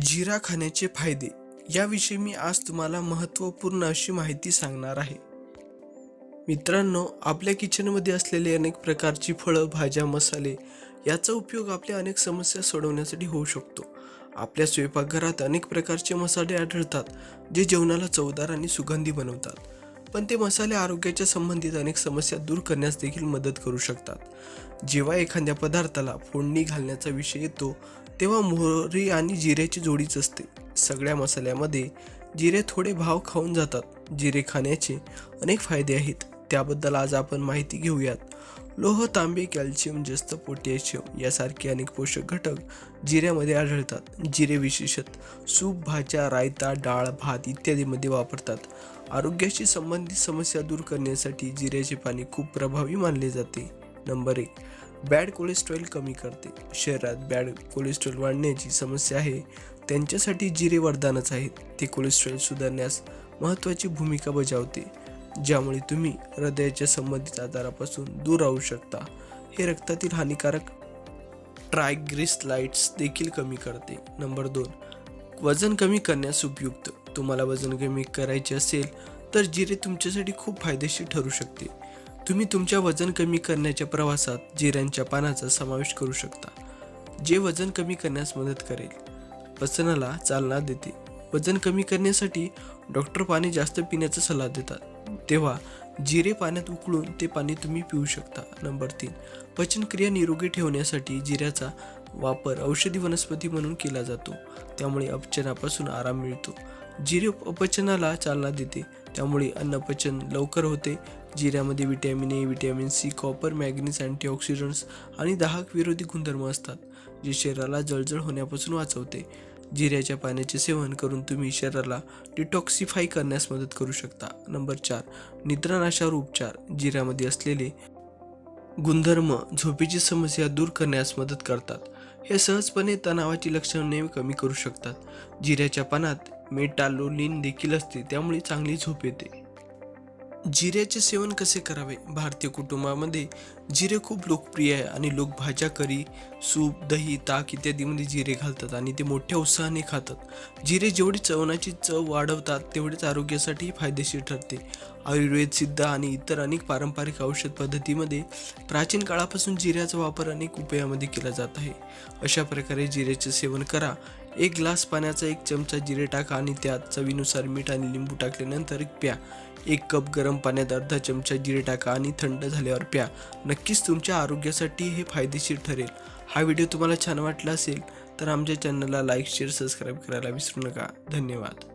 जिरा खाण्याचे फायदे. याविषयी मी आज तुम्हाला महत्त्वपूर्ण अशी माहिती सांगणार आहे. मित्रांनो आपल्या किचनमध्ये असलेले अनेक प्रकारची फळं भाज्या मसाले याचा उपयोग आपल्या अनेक समस्या सोडवण्यासाठी होऊ शकतो. आपल्या स्वयंपाकघरात अनेक प्रकारचे मसाले आढळतात जे जेवणाला चवदार आणि सुगंधी बनवतात. पण ते मसाले आरोग्याच्या संबंधित अनेक समस्या दूर करण्यास देखील मदत करू शकतात. जेव्हा एखाद्या पदार्थाला फोडणी घालण्याचा विषय येतो तेव्हा मोहरी आणि जिऱ्याची जोडीच असते. सगळ्या मसाल्यामध्ये जिरे थोडे भाव खाऊन जातात. जिरे खाण्याचे अनेक फायदे आहेत. त्याबद्दल आज आपण माहिती घेऊयात. लोह तांबे कॅल्शियम जस्त पोटॅशियम यासारखे अनेक पोषक घटक जिऱ्यामध्ये आढळतात. जिरे विशेषत सूप भाज्या रायता डाळ भात इत्यादीमध्ये वापरतात. आरोग्याशी संबंधित समस्या दूर करण्यासाठी जिऱ्याचे पाणी खूप प्रभावी मानले जाते. नंबर एक बॅड कोलेस्ट्रॉल कमी करते. शरीरात बॅड कोलेस्ट्रॉल वाढण्याची समस्या आहे. त्यांच्यासाठी जिरे वरदानच आहेत. ते कोलेस्ट्रॉल सुधारण्यास महत्त्वाची भूमिका बजावते. ज्यामुळे तुम्ही हृदयाच्या संबंधित आजारापासून दूर राहू शकता. हे रक्तातील हानिकारक ट्रायग्लिसराइड्स देखील कमी करते. नंबर दोन वजन कमी करण्यास उपयुक्त. तुम्हाला वजन कमी करायचे असेल तर जिरे तुमच्यासाठी खूप फायदेशीर ठरू शकते. तुम्ही तुमच्या वजन कमी करण्याच्या प्रवासात जिऱ्यांच्या पानाचा समावेश करू शकता जे वजन कमी करण्यास मदत करेल. पचनाला चालना देते. वजन कमी करण्यासाठी डॉक्टर पाणी जास्त पिण्याचा सल्ला देतात. तेव्हा जिरे पाण्यात उकळून ते पाणी तुम्ही पिऊ शकता. नंबर तीन पचनक्रिया निरोगी ठेवण्यासाठी जिऱ्याचा वापर औषधी वनस्पती म्हणून केला जातो. त्यामुळे अपचनापासून आराम मिळतो. जिरे अपचनाला चालना देते. त्यामुळे अन्नपचन लवकर होते. जिऱ्यामध्ये vitamin A vitamin C copper manganese antioxidants आणि दाहक विरोधी गुणधर्म असतात जे शरीराला जळजळ होण्यापासून वाचवते. जिऱ्याच्या पाण्याचे सेवन करून तुम्ही शरीराला डिटॉक्सिफाय करण्यास मदत करू शकता. नंबर चार निद्रानाशावर उपचार. जिऱ्यामध्ये असलेले गुणधर्म झोपेची समस्या दूर करण्यास मदत करतात. हे सहजपणे तणावाची लक्षणे कमी करू शकतात. जिऱ्याच्या पानात मेटालोलिन देखील असते त्यामुळे चांगली झोप येते. जिऱ्याचे सेवन कसे करावे? भारतीय कुटुंबामध्ये जिरे खूप लोकप्रिय आहे आणि लोक भाज्या करी सूप दही ताक इत्यादीमध्ये जिरे घालतात आणि ते मोठ्या उत्साहाने खातात. जिरे जेवढी चवनाची चव वाढवतात तेवढेच आरोग्यासाठी फायदेशीर ठरते. आयुर्वेद सिद्ध आणि इतर अनेक पारंपरिक औषध पद्धतीमध्ये प्राचीन काळापासून जिऱ्याचा वापर अनेक उपायामध्ये केला जात आहे. अशा प्रकारे जिऱ्याचे सेवन करा. एक ग्लास पाण्याचा एक चमचा जिरे टाका आणि त्यात चवीनुसार मीठ आणि लिंबू टाकल्यानंतर प्या. एक कप गरम पाण्यात अर्धा चमचा जिरे टाका आणि थंड झाल्यावर प्या. नक्कीच तुमच्या आरोग्यासाठी हे फायदेशीर ठरेल. हा व्हिडिओ तुम्हाला छान वाटला असेल तर आमच्या चॅनलला लाईक शेअर सबस्क्राईब करायला विसरू नका. धन्यवाद.